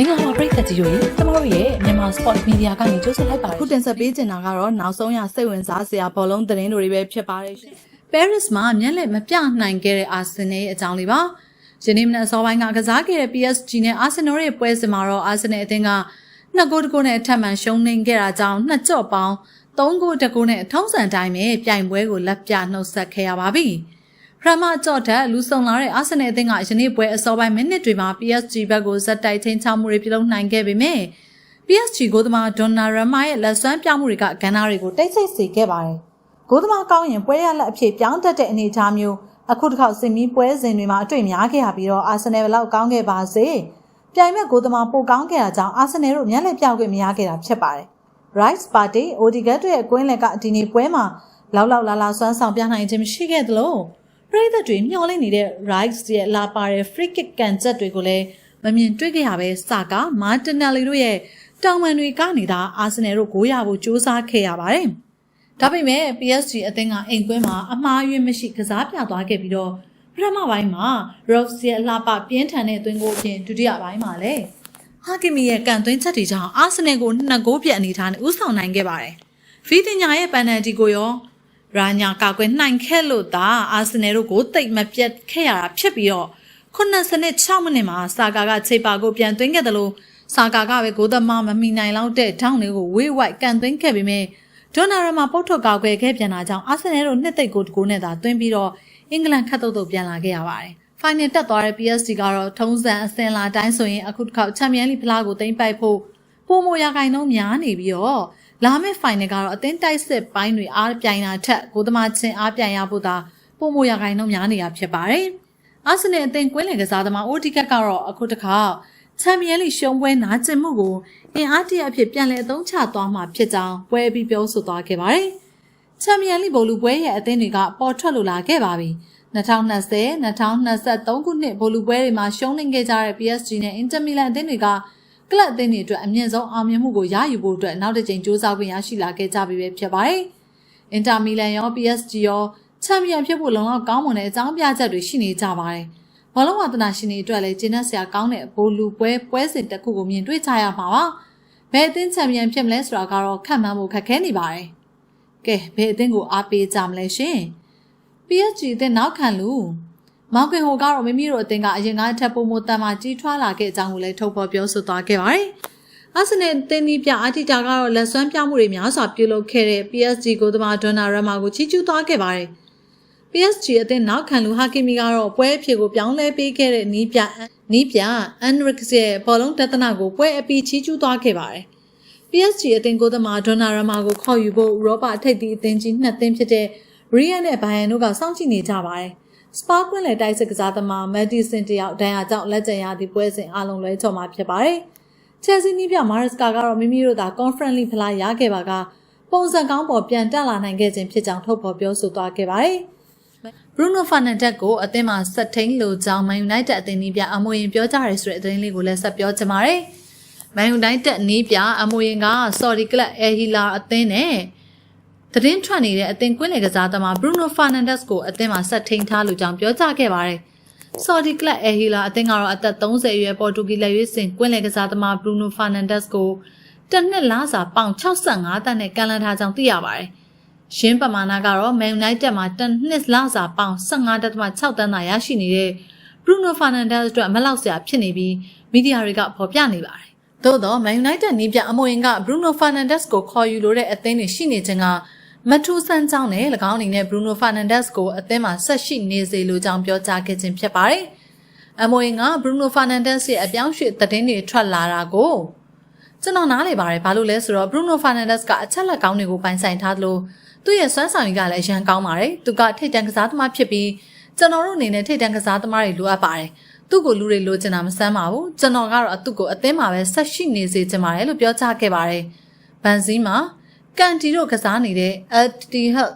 မင်္ဂလာပါပရိသတ်ကြီးတို့ရေကျမတို့ရဲ့မြန်မာ Sport Media ကနေကြိုဆိုလိုက်ပါတခုယ်တင်ဆက်ပေးချင်တာကတော့နောက်ဆုံးရစိတ်ဝင်စားစရာဘောလုံးသတင်းတွေပဲဖြစ်ပါတယ်ရှင် Paris မှာမျက်လက်မပြနိုင်ခဲ့တဲ့ Arsenal ရဲ့အကြောင်းလေးပါ။ယနေ့မနက်အစောပိုင်းကကစားခဲ့တဲ့ PSG နဲ့ Arsenal ရဲ့ပွဲစဉ်မှာတော့ Arsenal အသင်းကနှစ်ဂိုးတစ်ဂိုးနဲ့အထက်မှန်ရှုံးနိမ့်ခဲ့တာကြောင့်နှစ်ကြော့ပေါင်း၃ဂိုးတစ်ဂိုးနဲ့ထုံးစံတိုင်းပဲပြိုင်ပွဲကိုလက်ပြနှုတ်ဆက်ခဲ့ရပါပြီ။ပ ရမကြော့ထက်လူဆောင်လာတဲ့ Arsenal အသင်းကယနေ့ပွဲအစောပိုင်းမိနစ်တွေမှာ PSG ဘက်ကိုဇက်တိုက်ချင်းချမှုတွေပြုလုပ်နိုင်ခဲ့ပေမဲ့ PSG ဂိုးသမားဒွန်နာရမာရဲ့လက်စွမ်းပြမှုတွေကဂန်နာတွေကိုတိတ်ဆိတ်စေခဲ့ပါတယ်။ဂိုးသမားကောင်းရင်ပွဲရလက်အဖြစ်ပြောင်းတတ်တဲ့အနေအထားမျိုးအခုတစ်ခေါက်စင်မီပွဲစဉ်တွေမှာအတွေ့များခဲ့ရပြီးတော့အာဆင်နယ်ဘလောက်ကောင်းခဲ့ပါစေ။ပြိုင်မဲ့ဂိုးသမားပိုကောင်းခဲ့တာကြောင့်အာဆင်နယ်တို့မျက်လက်ပြောက်ခွင့်မရခဲ့တာဖြစ်ပါတယ်။ Rice Party Odegaard တို့ရဲ့ကွင်းလက်ကဒီနေ့ပွဲမှာလောက်လောက်လာလာစွမ်းဆောင်ပြနိုင်ခြင်းမရှိခဲ့သလို ပရိသတ်တွေမျှော်လင့်နေတဲ့ Rice ရဲ့လာပါတဲ့ free kick ကန်ချက်တွေကိုလည်းမမြင်တွေ့ခဲ့ရပဲစကာမာတင်နယ်လီတို့ရဲ့တောင်ပန်တွေကနေသာအာဆင်နယ်တို့ဂိုးရဖို့ကြိုးစားခဲ့ရပါတယ်။ဒါပေမဲ့ PSG အသင်းကအိမ်ကွင်းမှာအမှားယွင်းမရှိကစားပြသွားခဲ့ပြီးတော့ပထမပိုင်းမှာ Rose ရဲ့အလှပပြင်းထန်တဲ့သွင်းကိုအပြင်ဒုတိယပိုင်းမှာလည်းဟာကီမီရဲ့ကန်သွင်းချက်တွေကြောင့်အာဆင်နယ်ကိုနှစ်ဂိုးပြတ်အနေထားနဲ့ဦးဆောင်နိုင်ခဲ့ပါတယ်။ဖီတင်ညာရဲ့ပန်နယ်တီကိုရော ရာညာကာကွယ်နှိုင်ခဲ့လို့သာအာဆင်နယ်တို့ကိုတိတ်မပြတ်ခဲ့ရတာဖြစ်ပြီးတော့86မိနစ်မှာစာကာကချိန်ပါကိုပြန်သွင်းခဲ့တယ်လို့စာကာကပဲဂိုးသမားမမီနိုင်လောက်တဲ့ထောင်းတွေကိုဝေးဝိုက်ကန်သွင်းခဲ့ပေမဲ့ဒေါနာရမှာပုတ်ထုတ်ကောက်ွယ်ခဲ့ပြန်တာကြောင့်အာဆင်နယ်တို့နှစ်သိပ်ကိုတကိုးနဲ့သာသွင်းပြီးတော့အင်္ဂလန်ခတ်တုတ်တုတ်ပြန်လာခဲ့ရပါတယ်။ Final တက်သွားတဲ့ PSG ကတော့ထုံးစံအစင်လာတိုင်းဆိုရင်အခုတစ်ခေါက်ချန်ပီယံလိဖလားကိုသိမ်းပိုက်ဖို့ပုံမရာခိုင်နှုန်းများနေပြီးတော့ လာမယ့် final ကတော့အသင်းတိုက်စစ်ပိုင်းတွေအားပြိုင်တာထက်ကိုသမားချင်းအားပြိုင်ရဖို့သာပုံမရာခိုင်နှုန်းများနေတာဖြစ်ပါတယ်။အာဆင်နယ်အသင်းကွင်းလင်ကစားသမားအိုဒီကတ်ကတော့အခုတစ်ခါချန်ပီယံလိရှုံးပွဲနာကျင်မှုကိုအင်အားတရအဖြစ်ပြန်လည်အသုံးချသွားမှာဖြစ်ကြောင်းပွဲပြီးပြောဆိုသွားခဲ့ပါတယ်။ချန်ပီယံလိဘိုလူပွဲရဲ့အသင်းတွေကပေါ်ထွက်လိုလာခဲ့ပါပြီ။2020 2023ခုနှစ်ဘိုလူပွဲတွေမှာရှုံးနိမ့်ခဲ့ကြတဲ့ PSG နဲ့ Inter Milan အသင်းတွေက ကလပ်အသင်းတွေအတွက်အမြင့်ဆုံးအောင်မြင်မှုကိုရယူဖို့အတွက်နောက်တစ်ကြိမ်စူးစမ်းခွင့်ရရှိလာခဲ့ကြပြီပဲဖြစ်ပါတယ်။ Inter Milan ရော PSG ရောချန်ပီယံဖြစ်ဖို့လုံလောက်ကောင်းမွန်တဲ့အကြောင်းပြချက်တွေရှိနေကြပါတယ်။ဘောလုံးဝါသနာရှင်တွေအတွက်လည်းကျင်းသက်စရာကောင်းတဲ့ဘိုလူပွဲပွဲစဉ်တစ်ခုကိုမြင်တွေ့ကြရမှာပါ။ဘယ်အသင်းချန်ပီယံဖြစ်မလဲဆိုတာကတော့ခန့်မှန်းဖို့ခက်ခဲနေပါတယ်။ကဲဘယ်အသင်းကိုအားပေးကြမလဲရှင်။ PSG အသင်းနောက်ခံလူ မောင်ခင်ဟိုကတော့မိမိတို့အသင်းကအရင်ကထပ်ပုံမတန်မှကြီးထွားလာခဲ့အကြောင်းကိုလည်းထုတ်ဖော်ပြောဆိုသွားခဲ့ပါတယ်။အာဆင်နယ်အသင်းဒီပြအာတီတာကတော့လက်စွမ်းပြမှုတွေများစွာပြုလုပ်ခဲ့တဲ့ PSG ကိုသမားဒွန်နာရမာကိုချီးကျူးသွားခဲ့ပါတယ်။ PSG အသင်းနောက်ခံလူဟာကီမီကတော့ပွဲအဖြစ်ကိုပြောင်းလဲပေးခဲ့တဲ့နီးပြနီးပြအန်ရစ်ရဲ့ဘောလုံးတသနာကိုပွဲအပီချီးကျူးသွားခဲ့ပါတယ်။ PSG အသင်းကိုသမားဒွန်နာရမာကိုခေါ်ယူဖို့ဥရောပထိပ်သီးအသင်းကြီးနှစ်သင်းဖြစ်တဲ့ရီယန်နဲ့ဘိုင်ယန်တို့ကစောင့်ကြည့်နေကြပါတယ်။ စပါကွင်းလေတိုက်စစ်ကစားသမားမက်ဒီဆင်တယောက်ဒဏ်ရာကြောင့်လက်ကျန်ရသည့်ပွဲစဉ်အလုံးလွဲချော်မှာဖြစ်ပါတယ်။ချယ်ဆီနီးပြမာရစ်ကာကတော့မိမိတို့သာ Conference League ဖလားရခဲ့ပါကပုံစံကောင်းပေါ်ပြန်တက်လာနိုင်ခဲ့ခြင်းဖြစ်ကြောင်းထုတ်ဖော်ပြောဆိုသွားခဲ့ပါတယ်။ Bruno Fernandes ကိုအသင်းမှာဆက်ထိန်လိုကြောင်း Man United အသင်းနီးပြအမွေရင်ပြောကြရဲဆိုတဲ့အသတင်းလေးကိုလည်းဆက်ပြောချင်ပါတယ်။ Man United နီးပြအမွေရင်က Saudi Club El Hilal အသင်းနဲ့ သတင်းထွက်နေတဲ့အသင်ကွင်းလေကစားသမား Bruno Fernandes ကိုအသင်းမှာဆက်ထိန်ထားလို့ကြောင်းပြောကြားခဲ့ပါတယ်။ Saudi Club El Hilal အသင်းကတော့အသက်30အရွယ်ပေါ်တူဂီလက်ရွေးစင်ကွင်းလေကစားသမား Bruno Fernandes ကိုတစ်နှစ်လစာပေါင်65တန်းနဲ့ကန်လန်ထားကြောင်းသိရပါတယ်။ရှင်းပမာဏကတော့ Man United မှာတစ်နှစ်လစာပေါင်15.6တန်းသာရရှိနေတဲ့ Bruno Fernandes အတွက်မလောက်စရာဖြစ်နေပြီးမီဒီယာတွေကဖော်ပြနေပါတယ်။သို့တော့ Man United နီးပြအမွေရင်က Bruno Fernandes ကိုခေါ်ယူလိုတဲ့အသင်းတွေရှိနေခြင်းက မထူးဆန်းကြောင်းနဲ့၎င်းအနေနဲ့ Bruno Fernandes ကိုအသင်းမှာဆက်ရှိနေစေလိုကြောင်းပြောကြားခဲ့ခြင်းဖြစ်ပါတယ်။အမွေက Bruno Fernandes ရဲ့အပြောင်းရွှေ့သတင်းတွေထွက်လာတာကိုကျွန်တော်နားလေပါတယ်ဘာလို့လဲဆိုတော့ Bruno Fernandes ကအချက်လက်ကောင်းတွေကိုပိုင်ဆိုင်ထားသလိုသူ့ရဲ့စွမ်းဆောင်ရည်ကလည်းအရန်ကောင်းပါတယ်။သူကထိတ်တန့်ကစားသမားဖြစ်ပြီးကျွန်တော်တို့အနေနဲ့ထိတ်တန့်ကစားသမားတွေလိုအပ်ပါတယ်။သူ့ကိုလူတွေလိုချင်တာမဆန်းပါဘူး။ကျွန်တော်ကတော့သူ့ကိုအသင်းမှာပဲဆက်ရှိနေစေချင်ပါတယ်လို့ပြောကြားခဲ့ပါတယ်။ဘန်ဇီမာ ကန်တီတို့ကစားနေတဲ့ Etihad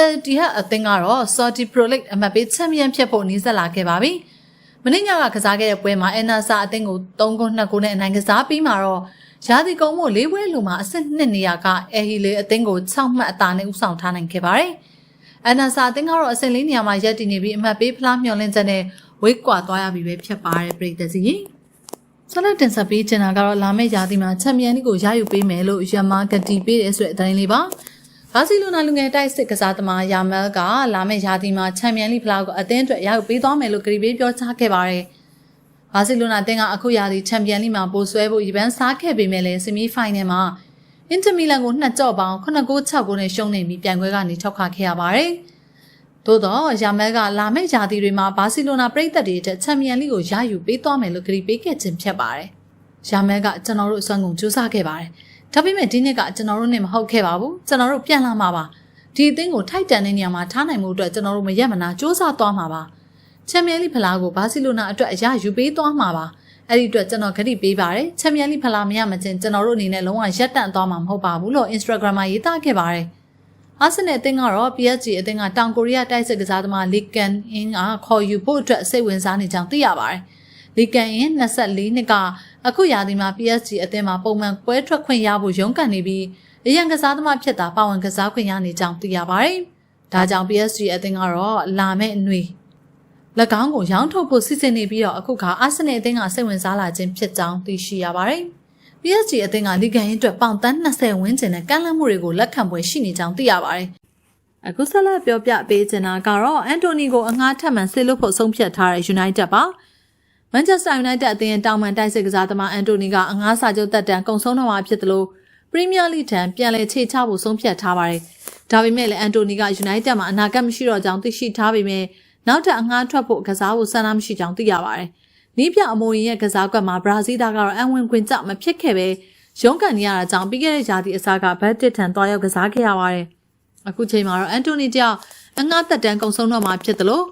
Etihad အသင်းကတော့ Saudi Pro League အမှတ်ပေးချန်ပီယံဖြစ်ဖို့နှီးစက်လာခဲ့ပါပြီ။မနေ့ညကကစားခဲ့တဲ့ပွဲမှာ Enasa အသင်းကို3ဂိုး2ဂိုးနဲ့အနိုင်ကစားပြီးမှာတော့ရာသီကုန်မှု၄ပွဲလုံးမှာအဆင့်2နေရာက Ehile အသင်းကို6မှတ်အသာနဲ့ဦးဆောင်ထားနိုင်ခဲ့ပါတယ်။ Enasa အသင်းကတော့အဆင့်၄နေရာမှာရပ်တည်နေပြီးအမှတ်ပေးဖလားမျှော်လင့်ချက်နဲ့ဝေးကွာသွားရပြီပဲဖြစ်ပါတယ်ပြည်သက်စီ။ ဆက်လက်တင်ဆက်ပေးချင်တာကတော့လာမယ့်ရာသီမှာချန်ပီယံလိကိုရယူပေးမယ်လို့ယမဂတီပေးတယ်ဆိုတဲ့အတိုင်းလေးပါဘာစီလိုနာလူငယ်တိုက်စစ်ကစားသမားယာမယ်ကလာမယ့်ရာသီမှာချန်ပီယံလိဖလားကိုအသင်းအတွက်ရယူပေးသွားမယ်လို့ကတိပေးပြောကြားခဲ့ပါတယ်ဘာစီလိုနာအသင်းကအခုရာသီချန်ပီယံလိမှာပိုဆွဲဖို့ရပန်းစားခဲ့ပေမဲ့လည်းဆီမီဖိုင်နယ်မှာအင်တာမီလန်ကိုနှစ်ကြော့ပေါင်း9-6ကိုနဲ့ရှုံးနေပြီးပြိုင်ပွဲကနေထောက်ခခဲ့ရပါတယ်။ သို့တော့ယာမဲကလာမယ့်ဂျာတီတွေမှာဘာစီလိုနာပြည်သက်တွေအတွက်ချန်ပီယံလိကိုရယူပေးသွားမယ်လို့ကတိပေးခဲ့ခြင်းဖြစ်ပါတယ်။ယာမဲကကျွန်တော်တို့အစွမ်းကုန်စူးစမ်းခဲ့ပါတယ်။ဒါပေမဲ့ဒီနှစ်ကကျွန်တော်တို့နဲ့မဟုတ်ခဲ့ပါဘူး။ကျွန်တော်တို့ပြန်လာမှာပါ။ဒီအသင်းကိုထိုက်တန်တဲ့နေရာမှာထားနိုင်မှုအတွက်ကျွန်တော်တို့မရက်မနာစူးစမ်းသွားမှာပါ။ချန်ပီယံလိဖလားကိုဘာစီလိုနာအတွက်အရယူပေးသွားမှာပါ။အဲ့ဒီအတွက်ကျွန်တော်ဂတိပေးပါတယ်ချန်ပီယံလိဖလားမရမချင်းကျွန်တော်တို့အနေနဲ့လုံးဝရပ်တန့်သွားမှာမဟုတ်ပါဘူးလို့ Instagram မှာရေးသားခဲ့ပါတယ် အာဆင်နယ်အသင်းကတော့ PSG အသင်းကတောင်ကိုရီးယားတိုက်စစ်ကစားသမားလီကန်အင်းကခေါ်ယူဖို့အတွက်စိတ်ဝင်စားနေကြောင်းသိရပါတယ်လီကန်အင်း24နှစ်ကအခုရာသီမှာ PSG အသင်းမှာပုံမှန်ပွဲထွက်ခွင့်ရဖို့ရုန်းကန်နေပြီးအရန်ကစားသမားဖြစ်တာပါဝင်ကစားခွင့်ရနေကြောင်းသိရပါတယ်ဒါကြောင့် PSG အသင်းကတော့လာမယ့်အနွေ၎င်းကိုရောင်းထုတ်ဖို့စီစဉ်နေပြီးတော့အခုခါအာဆင်နယ်အသင်းကစိတ်ဝင်စားလာခြင်းဖြစ်ကြောင်းသိရှိရပါတယ်။ PSG အသင်းကလီဂန်ရင်အတွက်ပေါင်တန်း20ဝန်းကျင်နဲ့ကမ်းလှမ်းမှုတွေကိုလက်ခံပွဲရှိနေကြောင်းသိရပါတယ်။အခုဆက်လက်ပြောပြပေးချင်တာကတော့အန်တိုနီကိုအငှားထပ်မံဆေးလွတ်ဖို့ဆုံးဖြတ်ထားတဲ့ United ပါ။ Manchester United အသင်းတောင်ပန်တိုက်စစ်ကစားသမားအန်တိုနီကအငှားစာချုပ်တက်တန်ကုံဆုံးတော့မှာဖြစ်တယ်လို့ Premier League ထံပြန်လည်ခြေချဖို့ဆုံးဖြတ်ထားပါတယ်။ဒါပေမဲ့လည်းအန်တိုနီက United မှာအနာဂတ်မရှိတော့ကြောင်းသိရှိထားပေမဲ့နောက်ထပ်အငှားထွက်ဖို့ကစားဖို့ဆန္ဒမရှိကြောင်းသိရပါတယ်။ နီးပြအမိုရင်ရဲ့ကစားကွက်မှာဘရာဇီးသားကတော့အန်ဝင်ခွင်ကြမဖြစ်ခဲ့ပဲရုန်းကန်နေရတာကြောင့်ပြီးခဲ့တဲ့ရာသီအစားကဘတ်တစ်ထန်တွားရောက်ကစားခဲ့ရပါတယ်။အခုချိန်မှာတော့အန်တိုနီတယောက်အငှားသက်တမ်းကုန်ဆုံးတော့မှာဖြစ်တယ်လို့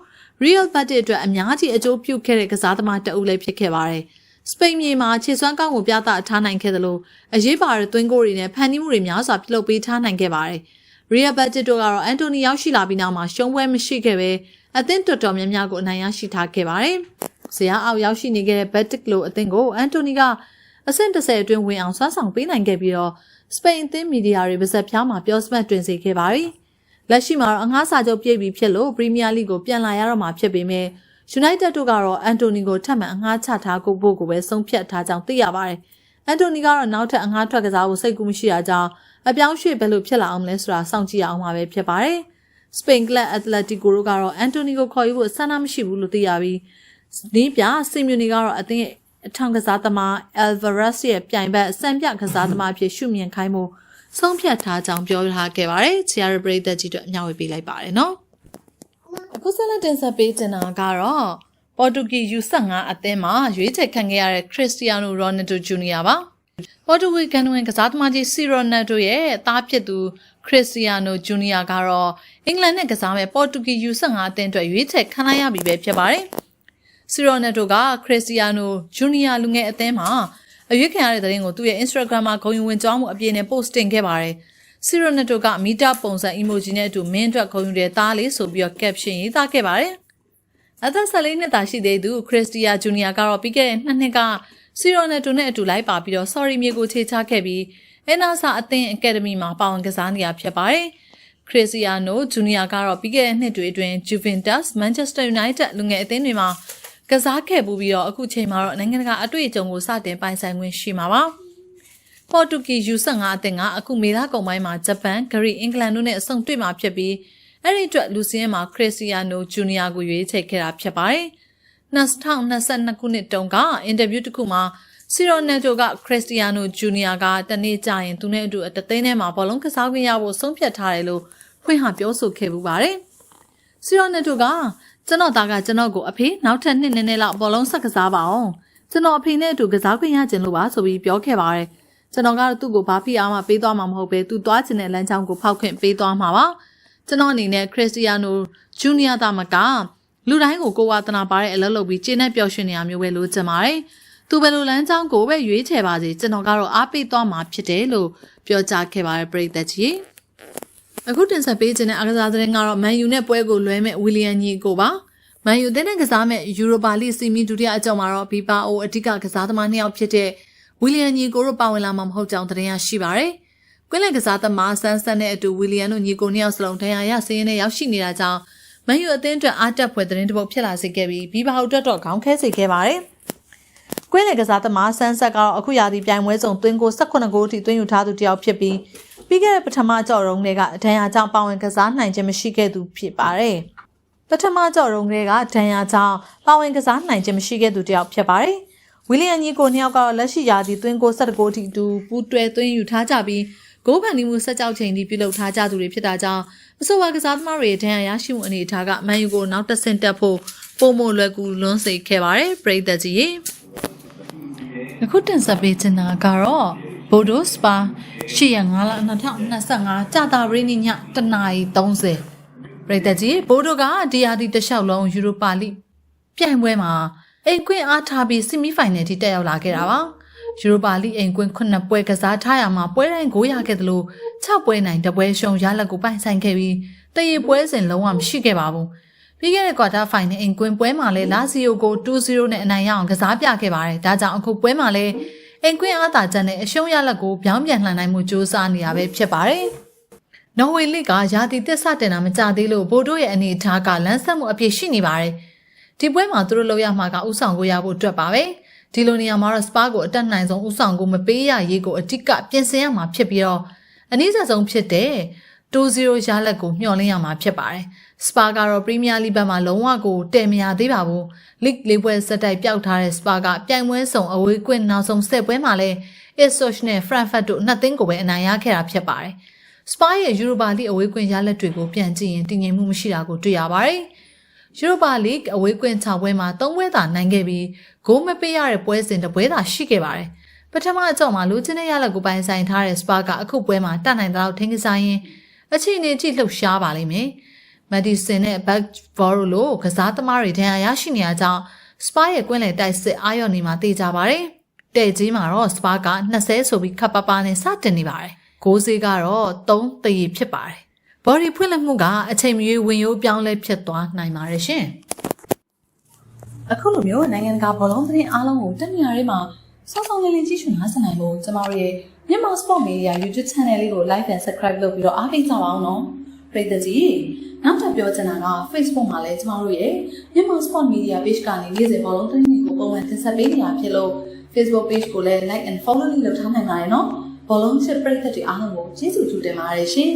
Real Madrid အတွက်အများကြီးအကျိုးပြုခဲ့တဲ့ကစားသမားတအုပ်လည်းဖြစ်ခဲ့ပါတယ်။စပိန်မြေမှာခြေစွမ်းကောင်းကိုပြသထားနိုင်ခဲ့တယ်လို့အရေးပါတဲ့သွင်းကိုတွေနဲ့ဖန်တီးမှုတွေများစွာပြုလုပ်ပေးထားနိုင်ခဲ့ပါတယ်။ Real Madrid တို့ကတော့အန်တိုနီရောက်ရှိလာပြီးနောက်မှာရှုံးပွဲမရှိခဲ့ပဲအသင်းတော်တော်များများကိုအနိုင်ရရှိထားခဲ့ပါတယ်။ ဇယားအောက်ရောက်ရှိနေခဲ့တဲ့ Betis လိုအသင်းကိုအန်တိုနီကအဆင့်30အတွင်းဝင်အောင်ဆွမ်းဆောင်ပေးနိုင်ခဲ့ပြီးတော့စပိန်အသင်းမီဒီယာတွေပါဆက်ဖြားမှာပြောစမှတ်တွင်စေခဲ့ပါပြီ။လက်ရှိမှာတော့အငှားစာချုပ်ပြည့်ပြီဖြစ်လို့ပရီးမီးယားလိကိုပြန်လာရတော့မှာဖြစ်ပေမဲ့ United တို့ကတော့အန်တိုနီကိုထပ်မံအငှားချထားဖို့ကိုပဲဆုံးဖြတ်ထားကြောင်းသိရပါတယ်။အန်တိုနီကတော့နောက်ထပ်အငှားထွက်ကစားဖို့စိတ်ကူးမရှိတာကြောင့်အပြောင်းရွှေ့ဘယ်လိုဖြစ်လာအောင်လဲဆိုတာစောင့်ကြည့်အောင်ပါပဲဖြစ်ပါတယ်။စပိန်ကလပ်အက်တလက်တီကိုတို့ကတော့အန်တိုနီကိုခေါ်ယူဖို့ဆန္ဒမရှိဘူးလို့သိရပြီး ဒီပြစီမြူနီကတော့အသင်းအထောင်ကစားသမားအယ်ဗာရက်စ်ရဲ့ပြိုင်ဘက်စံပြကစားသမားအဖြစ်ရှုမြင်ခိုင်းမှုဆုံးဖြတ်ထားကြောင်းပြောထားခဲ့ပါတယ်။ချီယာရပရိသတ်ကြီးတို့အမျှဝေပေးလိုက်ပါတယ်နော်။အခုဆက်လက်တင်ဆက်ပေးချင်တာကတော့ပေါ်တူဂီ U15 အသင်းမှာရွေးချယ်ခံခဲ့ရတဲ့ခရစ္စတီယာနိုရိုနယ်ဒိုဂျူနီယာပါ။ပေါ်တူဂီကန်ဝင်ကစားသမားကြီးစီရိုနယ်ဒိုရဲ့သားဖြစ်သူခရစ္စတီယာနိုဂျူနီယာကတော့အင်္ဂလန်နဲ့ကစားမဲ့ပေါ်တူဂီ U15 အသင်းအတွက်ရွေးချယ်ခံလိုက်ရပြီပဲဖြစ်ပါတယ်။ စီရိုနယ်ဒိုကခရစ္စတီယာနိုဂျူနီယာလူငယ်အသင်းမှာအရွေးခံရတဲ့သတင်းကိုသူ့ရဲ့ Instagram မှာဂုဏ်ယူဝင်ကြောင်းမှုအပြည့်နဲ့ post တင်ခဲ့ပါတယ်။စီရိုနယ်ဒိုကမီတာပုံစံ emoji နဲ့အတူမင်းအတွက်ဂုဏ်ယူတဲ့သားလေးဆိုပြီးတော့ caption ရေးသားခဲ့ပါတယ်။အသက်14နှစ်သာရှိသေးသူခရစ္စတီယာဂျူနီယာကတော့ပြီးခဲ့တဲ့နှစ်နှစ်ကစီရိုနယ်ဒိုနဲ့အတူလိုက်ပါပြီးတော့ sorry မြေကိုခြေချခဲ့ပြီးအဲနာဆာအသင်းအကယ်ဒမီမှာပါဝင်ကစားနေရဖြစ်ပါတယ်။ခရစ်စီယာနိုဂျူနီယာကတော့ပြီးခဲ့တဲ့နှစ်တွေအတွင်း Juventus, Manchester United လူငယ်အသင်းတွေမှာ ကစားခဲ့ပူပြီးတော့အခုချိန်မှာတော့နိုင်ငံတကာအတွေ့အကြုံကိုစတင်ပိုင်ဆိုင်ခွင့်ရှိမှာပါ။ပေါ်တူဂီ U15 အသင်းကအခုမေလကုန်ပိုင်းမှာဂျပန်၊ဂရိ၊အင်္ဂလန်တို့နဲ့အဆုံတွေ့မှာဖြစ်ပြီးအဲ့ဒီအတွက်လူစင်းမှာခရစ်စီယာနိုဂျူနီယာကိုရွေးချယ်ခဲ့တာဖြစ်ပါတယ်။2022ခုနှစ်တုန်းကအင်တာဗျူးတစ်ခုမှာစီရိုနယ်တိုကခရစ္စတီယာနိုဂျူနီယာကတနေ့ကျရင်သူနဲ့အတူအတသိန်းထဲမှာဘောလုံးကစားခွင့်ရဖို့ဆုံးဖြတ်ထားတယ်လို့ဖွင့်ဟပြောဆိုခဲ့ပူပါတယ်။စီရိုနယ်တိုက ကျွန်တော်သားကကျွန်တော်ကိုအဖေနောက်ထပ်နှစ်နည်းနည်းလောက်ဘောလုံးဆက်ကစားပါအောင်။ကျွန်တော်အဖေနဲ့အတူကစားခွင့်ရခြင်းလို့ပါဆိုပြီးပြောခဲ့ပါတယ်။ကျွန်တော်ကတော့သူ့ကိုဘာဖြစ်အောင်မှပေးသွားမှာမဟုတ်ပဲသူသွားခြင်းတဲ့လမ်းကြောင်းကိုဖောက်ခွင့်ပေးသွားမှာပါ။ကျွန်တော်အနေနဲ့ခရစ္စတီယာနိုဂျူနီယာသားမကလူတိုင်းကိုကိုဝါသနာပါတဲ့အလုပ်လုပ်ပြီးကျင်းနဲ့ပျော်ရွှင်နေရမျိုးပဲလို့ကြံပါတယ်။သူဘယ်လိုလမ်းကြောင်းကိုပဲရွေးချယ်ပါစေကျွန်တော်ကတော့အားပေးသွားမှာဖြစ်တယ်လို့ပြောကြားခဲ့ပါတယ်ပရိသတ်ကြီး အခုတင်ဆက်ပေးခြင်းတဲ့အားကစားသတင်းကတော့မန်ယူနဲ့ပွဲကိုလွဲမဲ့ဝီလီယံညီကိုပါမန်ယူတဲ့နဲ့ကစားမဲ့ယူရိုပါလိစီမီဒုတိယအကြောင်းမှာတော့ဘီပါအိုအဓိကကစားသမားနှစ်ယောက်ဖြစ်တဲ့ဝီလီယံညီကိုတို့ပါဝင်လာမှာမဟုတ်ကြောင်းသတင်းရရှိပါတယ်ကွင်းလက်ကစားသမားဆန်းဆန်းနဲ့အတူဝီလီယံတို့ညီကိုနှစ်ယောက်စလုံးဒဏ်ရာရစင်းရင်းနဲ့ရောက်ရှိနေတာကြောင့်မန်ယူအသင်းအတွက်အားတက်ဖွယ်သတင်းတစ်ပုဒ်ဖြစ်လာစေခဲ့ပြီးဘီပါအိုအတွက်တော့ခေါင်းခဲစေခဲ့ပါတယ်။ကွင်းလေကစားသမားဆန်းဆက်ကတော့အခုရာသီပြိုင်ပွဲစုံသွင်းကို18ဂိုးအထိသွင်းယူထားသူတစ်ယောက်ဖြစ်ပြီး ပြီးခဲ့တဲ့ပထမကြော်ရုံးတွေကဒဏ်ရာကြောင့်ပါဝင်ကစားနိုင်ခြင်းမရှိခဲ့သူဖြစ်ပါတယ်။ပထမကြော်ရုံးတွေကဒဏ်ရာကြောင့်ပါဝင်ကစားနိုင်ခြင်းမရှိခဲ့သူတစ်ယောက်ဖြစ်ပါတယ်။ဝီလီယံညီကိုနှစ်ယောက်ကတော့လက်ရှိရာသီသွင်းကို17ဂိုးအထိတူပူးတွဲသွင်းယူထားကြပြီးဂိုးဖန်တီးမှုဆက်ကြောက်ချိန်ထိပြုလုပ်ထားကြသူတွေဖြစ်တာကြောင့်အဆိုပါကစားသမားတွေရဲ့ဒဏ်ရာရရှိမှုအနေအထားကမန်ယူကိုနောက်တစ်ဆင့်တက်ဖို့ပုံမလွယ်ကူလွန်းစေခဲ့ပါတယ်ပရိသတ်ကြီးရေအခုတင်ဆက်ပေးချင်တာကတော့ ဘိုဒိုစပါရှီရ9လ2025ကြာတာပရိနိညတနာရီ30ပရိသတ်ကြီးဘိုဒိုကဒီယာဒီတစ်လျှောက်လုံးယူရိုပါလိပြိုင်ပွဲမှာအိမ်ကွင်းအားထားပြီးဆီမီဖိုင်နယ်ထိတက်ရောက်လာခဲ့တာပါယူရိုပါလိအိမ်ကွင်း9ပွဲကစားထားရမှာပွဲတိုင်း9ရခဲ့တယ်လို့6ပွဲနိုင်တပွဲရှုံရလက်ကိုပိုင်ဆိုင်ခဲ့ပြီးတရေပွဲစဉ်လုံးဝမရှိခဲ့ပါဘူးပြီးခဲ့တဲ့ကွာတာဖိုင်နယ်အိမ်ကွင်းပွဲမှာလည်းလာစီယိုကို2-0နဲ့အနိုင်ရအောင်ကစားပြခဲ့ပါတယ်ဒါကြောင့်အခုပွဲမှာလည်း အိမ်ကွင်းအားသာချက်နဲ့အရှုံးရလက်ကိုပြောင်းပြန်လှန်နိုင်မှုစူးစမ်းနေရပဲဖြစ်ပါတယ်နော်ဝေလိကယာတီတက်ဆတင်တာမကြသေးလို့ဘိုးတို့ရဲ့အနေအထားကလမ်းဆက်မှုအပြည့်ရှိနေပါတယ်ဒီပွဲမှာသူတို့လောက်ရမှာကဥဆောင်ကိုရဖို့အတွက်ပါပဲဒီလိုနေရာမှာတော့စပါကိုအတက်နိုင်ဆုံးဥဆောင်ကိုမပေးရရေးကိုအတိတ်ကပြင်ဆင်ရမှာဖြစ်ပြီးတော့အနည်းဆက်ဆုံးဖြစ်တဲ့2-0ရလက်ကိုမျှော်လင့်ရမှာဖြစ်ပါတယ်။ စပါကတော့ပရီးမီးယားလိဘက်မှာလုံးဝကိုတည်မရသေးပါဘူး။လစ်လေးပွဲဆက်တိုက်ပျောက်ထားတဲ့စပါကပြိုင်ပွဲဆောင်အဝေးကွင်းနောက်ဆုံးဆက်ပွဲမှာလည်း Ipswich နဲ့ Frankfurt တို့နှစ်သင်းကိုပဲအနိုင်ရခဲ့တာဖြစ်ပါတယ်။စပါရဲ့ယူရိုပါလိအဝေးကွင်းရလက်တွေကိုပြန်ကြည့်ရင်တည်ငြိမ်မှုမရှိတာကိုတွေ့ရပါတယ်။ယူရိုပါလိအဝေးကွင်း6ပွဲမှာ3ပွဲသာနိုင်ခဲ့ပြီးဂိုးမပေးရတဲ့ပွဲစဉ်တစ်ပွဲသာရှိခဲ့ပါတယ်။ပထမအကြော့မှာလူချင်းတဲ့ရလက်ကိုပိုင်ဆိုင်ထားတဲ့စပါကအခုပွဲမှာတတ်နိုင်တဲ့လောက်ထင်းကစားရင်းအချိန်နဲ့ကြည့်လှုပ်ရှားပါလိမ့်မယ်။ မက်ဒီဆင်နဲ့ဘက်ဘော်ရိုလိုကစားသမားတွေဒဏ်ရာရရှိနေရကြောင်းစပါရဲ့ကွင်းလယ်တိုက်စစ်အာရုံနေမှာတေးကြပါတယ်။တဲ့ကြီးမှာတော့စပါက20ဆိုပြီးခပ်ပပနဲ့စတင်နေပါတယ်။ဂိုးစေးကတော့3တရီဖြစ်ပါတယ်။ဘော်ဒီဖွင့်လှစ်မှုကအချိန်မရွေးဝင်ရိုးပြောင်းလဲဖြစ်သွားနိုင်ပါတယ်ရှင်။အခုလိုမျိုးနိုင်ငံတကာဘောလုံးသတင်းအားလုံးကိုတက်နေရာတွေမှာစောစောလေးလေးကြည့်ရှုနားဆင်နိုင်ဖို့ကျမတို့ရဲ့မြန်မာ Sport Media YouTube Channel လေးကို Like and Subscribe လုပ်ပြီးတော့အားပေးကြပါအောင်နော်ပရိသတ်ကြီး နောက်ထပ်ပြောချင်တာက Facebook မှာလည်းကျမတို့ရဲ့မြန်မာ Sport Media Page ကနေနေ့စဉ်ဘောလုံးသတင်းတွေကိုပုံမှန်တင်ဆက်ပေးနေတာဖြစ်လို့ Facebook Page ကိုလည်း Like and Follow လေးလုပ်ထားနိုင်ပါတယ်နော်ဘောလုံးချစ်ပရိသတ်တွေအားလုံးကိုကျေးဇူးတူတင်ပါတယ်ရှင်